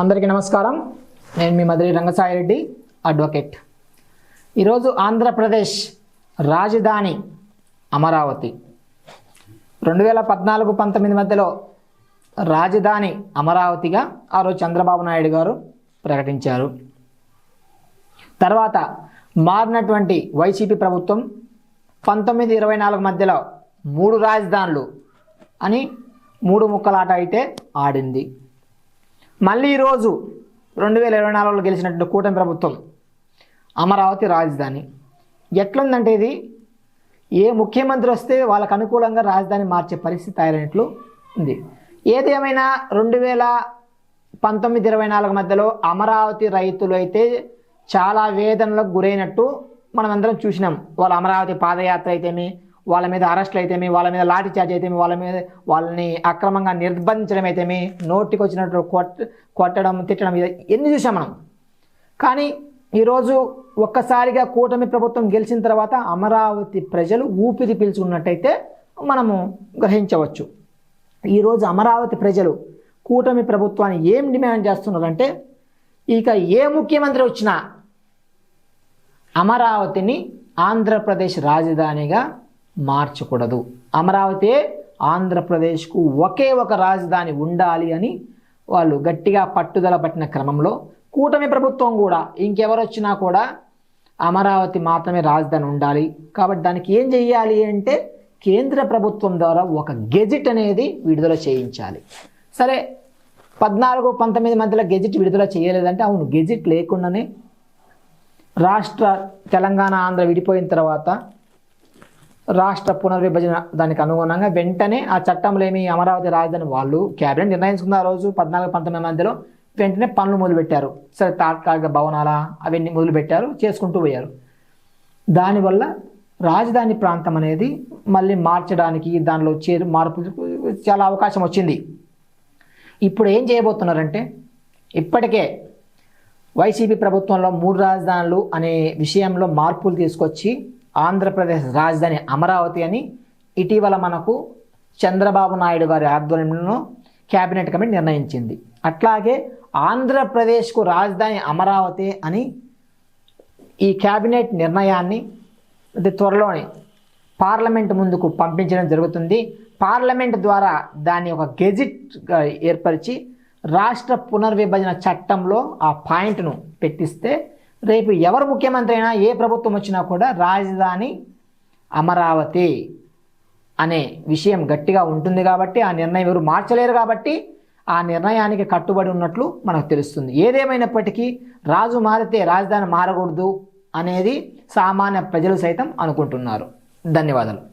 అందరికీ నమస్కారం. నేను మీ మధురి రంగసాయిరెడ్డి అడ్వకేట్. ఈరోజు ఆంధ్రప్రదేశ్ రాజధాని అమరావతి. రెండు వేల పద్నాలుగు పంతొమ్మిది మధ్యలో రాజధాని అమరావతిగా ఆ రోజు చంద్రబాబు నాయుడు గారు ప్రకటించారు. తర్వాత మారినటువంటి వైసీపీ ప్రభుత్వం పంతొమ్మిది ఇరవై నాలుగు మధ్యలో మూడు రాజధానులు అని మూడు ముక్కలాట అయితే ఆడింది. మళ్ళీ ఈరోజు రెండు వేల ఇరవై నాలుగులో గెలిచినటువంటి కూటమి ప్రభుత్వం అమరావతి రాజధాని. ఎట్లుందంటే ఇది? ఏ ముఖ్యమంత్రి వస్తే వాళ్ళకు అనుకూలంగా రాజధాని మార్చే పరిస్థితి తయారైనట్లు ఉంది. ఏదేమైనా రెండు వేల పంతొమ్మిది ఇరవై నాలుగు మధ్యలో అమరావతి రైతులు అయితే చాలా వేదనలకు గురైనట్టు మనం అందరం చూసినాం. వాళ్ళ అమరావతి పాదయాత్ర అయితేమి వాళ్ళ మీద అరెస్టులు అయితేమి వాళ్ళ మీద లాఠీ చార్జ్ అయితేమి వాళ్ళ మీద వాళ్ళని అక్రమంగా నిర్బంధించడం అయితేమి నోటికి వచ్చినట్టు కొట్ కొట్టడం తిట్టడం ఎన్ని చూసాం మనం? కానీ ఈరోజు ఒక్కసారిగా కూటమి ప్రభుత్వం గెలిచిన తర్వాత అమరావతి ప్రజలు ఊపిరి పీల్చుకున్నట్టయితే మనము గ్రహించవచ్చు. ఈరోజు అమరావతి ప్రజలు కూటమి ప్రభుత్వాన్ని ఏం డిమాండ్ చేస్తున్నారంటే ఇక ఏ ముఖ్యమంత్రి వచ్చినా అమరావతిని ఆంధ్రప్రదేశ్ రాజధానిగా మార్చకూడదు. అమరావతి ఆంధ్రప్రదేశ్కు ఒకే ఒక రాజధాని ఉండాలి అని వాళ్ళు గట్టిగా పట్టుదల పట్టిన క్రమంలో కూటమి ప్రభుత్వం కూడా ఇంకెవరు వచ్చినా కూడా అమరావతి మాత్రమే రాజధాని ఉండాలి. కాబట్టి దానికి ఏం చెయ్యాలి అంటే కేంద్ర ప్రభుత్వం ద్వారా ఒక గెజిట్ అనేది విడుదల చేయించాలి. సరే పద్నాలుగు పంతొమ్మిది మధ్యలో గెజిట్ విడుదల చేయలేదంటే అవును గెజిట్ లేకుండానే రాష్ట్ర తెలంగాణ ఆంధ్ర విడిపోయిన తర్వాత రాష్ట్ర పునర్విభజన దానికి అనుగుణంగా వెంటనే ఆ చట్టంలో ఏమి అమరావతి రాజధాని వాళ్ళు కేబినెట్ నిర్ణయించుకున్న ఆ రోజు పద్నాలుగు పంతొమ్మిది మధ్యలో వెంటనే పనులు మొదలుపెట్టారు. సరే తాత్కాలిక భవనాల అవన్నీ మొదలుపెట్టారు చేసుకుంటూ పోయారు. దానివల్ల రాజధాని ప్రాంతం అనేది మళ్ళీ మార్చడానికి దానిలో చేరు మార్పు చాలా అవకాశం వచ్చింది. ఇప్పుడు ఏం చేయబోతున్నారంటే ఇప్పటికే వైసీపీ ప్రభుత్వంలో మూడు రాజధానులు అనే విషయంలో మార్పులు తీసుకొచ్చి ఆంధ్రప్రదేశ్ రాజధాని అమరావతి అని ఇటీవల మనకు చంద్రబాబు నాయుడు గారి ఆధ్వర్యంలో కేబినెట్ కమిటీ నిర్ణయించింది. అట్లాగే ఆంధ్రప్రదేశ్కు రాజధాని అమరావతి అని ఈ కేబినెట్ నిర్ణయాన్ని అతి త్వరలోనే పార్లమెంట్ ముందుకు పంపించడం జరుగుతుంది. పార్లమెంట్ ద్వారా దాన్ని ఒక గెజిట్గా ఏర్పరిచి రాష్ట్ర పునర్విభజన చట్టంలో ఆ పాయింట్ను పెట్టిస్తే రేపు ఎవరు ముఖ్యమంత్రి అయినా ఏ ప్రభుత్వం వచ్చినా కూడా రాజధాని అమరావతి అనే విషయం గట్టిగా ఉంటుంది కాబట్టి ఆ నిర్ణయం ఎవరు మార్చలేరు కాబట్టి ఆ నిర్ణయానికి కట్టుబడి ఉన్నట్లు మనకు తెలుస్తుంది. ఏదేమైనప్పటికీ రాజు మారితే రాజధాని మారకూడదు అనేది సామాన్య ప్రజలు సైతం అనుకుంటున్నారు. ధన్యవాదాలు.